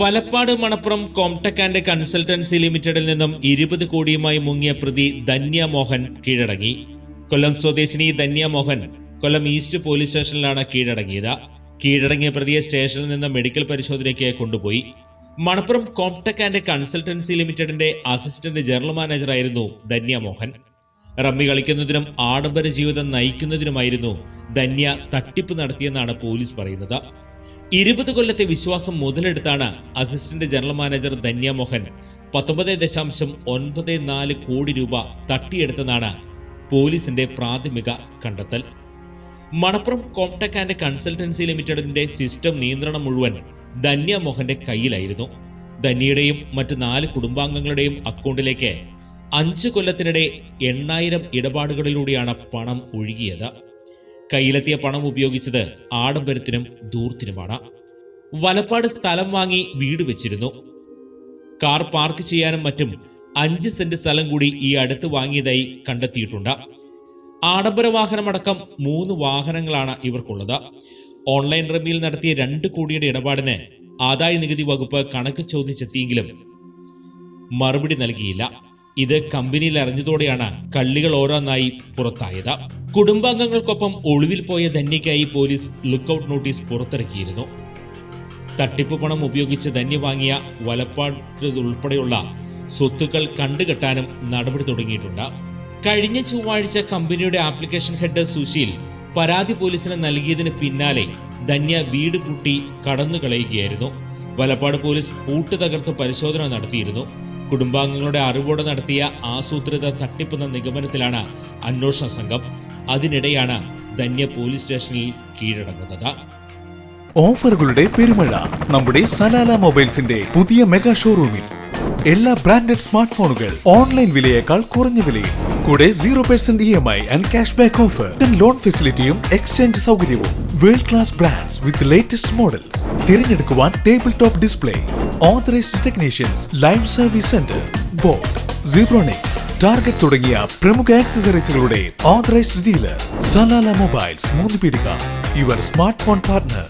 Valapad Manappuram Comtech and consultancy ലിമിറ്റഡിൽ നിന്നും ഇരുപത് കോടിയുമായി മുങ്ങിയ പ്രതി ധന്യ മോഹൻ കീഴടങ്ങി. കൊല്ലം സ്വദേശിനി ധന്യ മോഹൻ കൊല്ലം ഈസ്റ്റ് പോലീസ് സ്റ്റേഷനിലാണ് കീഴടങ്ങിയത്. കീഴടങ്ങിയ പ്രതിയെ സ്റ്റേഷനിൽ നിന്ന് മെഡിക്കൽ പരിശോധനയ്ക്ക് കൊണ്ടുപോയി. മണപ്പുറം കോംടെക് ആൻഡ് കൺസൾട്ടൻസി ലിമിറ്റഡിന്റെ അസിസ്റ്റന്റ് ജനറൽ മാനേജറായിരുന്നു ധന്യ മോഹൻ. റമ്മി കളിക്കുന്നതിനും ആഡംബര ജീവിതം നയിക്കുന്നതിനുമായിരുന്നു ധന്യ തട്ടിപ്പ് നടത്തിയെന്നാണ് പോലീസ് പറയുന്നത്. ഇരുപത് കൊല്ലത്തെ വിശ്വാസം മുതലെടുത്താണ് assistant general manager Dhanya Mohan. പത്തൊമ്പത് ദശാംശം ഒൻപത് നാല് കോടി രൂപ തട്ടിയെടുത്തെന്നാണ് പോലീസിന്റെ പ്രാഥമിക കണ്ടെത്തൽ. മണപ്പുറം കോംടെക് ആൻഡ് കൺസൾട്ടൻസി ലിമിറ്റഡിന്റെ സിസ്റ്റം നിയന്ത്രണം മുഴുവൻ ധന്യ മോഹന്റെ കയ്യിലായിരുന്നു. ധന്യയുടെയും മറ്റ് നാല് കുടുംബാംഗങ്ങളുടെയും അക്കൗണ്ടിലേക്ക് അഞ്ചു കൊല്ലത്തിനിടെ എണ്ണായിരം ഇടപാടുകളിലൂടെയാണ് പണം ഒഴുകിയത്. കയ്യിലെത്തിയ പണം ഉപയോഗിച്ചത് ആഡംബരത്തിനും ദൂർത്തിനുമാണ്. വലപ്പാട് സ്ഥലം വാങ്ങി വീട് വെച്ചിരുന്നു. കാർ പാർക്ക് ചെയ്യാനും മറ്റും അഞ്ച് സെന്റ് സ്ഥലം കൂടി ഈ അടുത്ത് വാങ്ങിയതായി കണ്ടെത്തിയിട്ടുണ്ട്. ആഡംബര വാഹനമടക്കം മൂന്ന് വാഹനങ്ങളാണ് ഇവർക്കുള്ളത്. ഓൺലൈൻ റമ്മിയിൽ നടത്തിയ രണ്ട് കോടിയുടെ ഇടപാടിന് ആദായ നികുതി വകുപ്പ് കണക്ക് ചോദിച്ചെത്തിയെങ്കിലും മറുപടി നൽകിയില്ല. ഇത് കമ്പനിയിൽ അറിഞ്ഞതോടെയാണ് കള്ളികൾ ഓരോന്നായി പുറത്തായത്. കുടുംബാംഗങ്ങൾക്കൊപ്പം ഒളിവിൽ പോയ ധന്യയ്ക്കായി പോലീസ് ലുക്കൌട്ട് നോട്ടീസ് പുറത്തിറക്കിയിരുന്നു. തട്ടിപ്പ് പണം ഉപയോഗിച്ച് ധന്യ വാങ്ങിയ വലപ്പാട് ഉൾപ്പെടെയുള്ള സ്വത്തുക്കൾ കണ്ടുകെട്ടാനും നടപടി തുടങ്ങിയിട്ടുണ്ട്. കഴിഞ്ഞ ചൊവ്വാഴ്ച കമ്പനിയുടെ ആപ്ലിക്കേഷൻ ഹെഡ് സുശീൽ പരാതി പോലീസിന് നൽകിയതിന് പിന്നാലെ ധന്യ വീട് പൂട്ടി കടന്നു കളയുകയായിരുന്നു വലപ്പാട് പോലീസ് പൂട്ട് തകർത്ത് പരിശോധന നടത്തിയിരുന്നു. കുടുംബാംഗങ്ങളുടെ അറിവോടെ നടത്തിയ ആസൂത്രിത തട്ടിപ്പെന്ന നിഗമനത്തിലാണ് അന്വേഷണ സംഘം. അതിനിടെയാണ് ധന്യ പോലീസ് സ്റ്റേഷനിൽ കീഴടങ്ങുന്നത്. ഓഫറുകളുടെ പെരുമഴ നമ്മുടെ സലാല മൊബൈൽസിന്റെ പുതിയ മെഗാ ഷോറൂമിൽ. എല്ലാ ബ്രാൻഡഡ് സ്മാർട്ട് ഫോണുകൾ ഓൺലൈൻ വിലയേക്കാൾ കുറഞ്ഞ വിലയിൽ. കൂടെ zero percent E M I and cash back offer loan ഫെസിലിറ്റിയും exchange സൗകര്യവും. World class brands with latest models തിരഞ്ഞെടുക്കുവാൻ table top display authorised technicians live service centre boAt Zebronics Target തുടങ്ങിയ പ്രമുഖ ആക്സസറീസുകളുടെ authorised dealer Salalah mobiles മൂന്ന് പീടിക your smart phone partner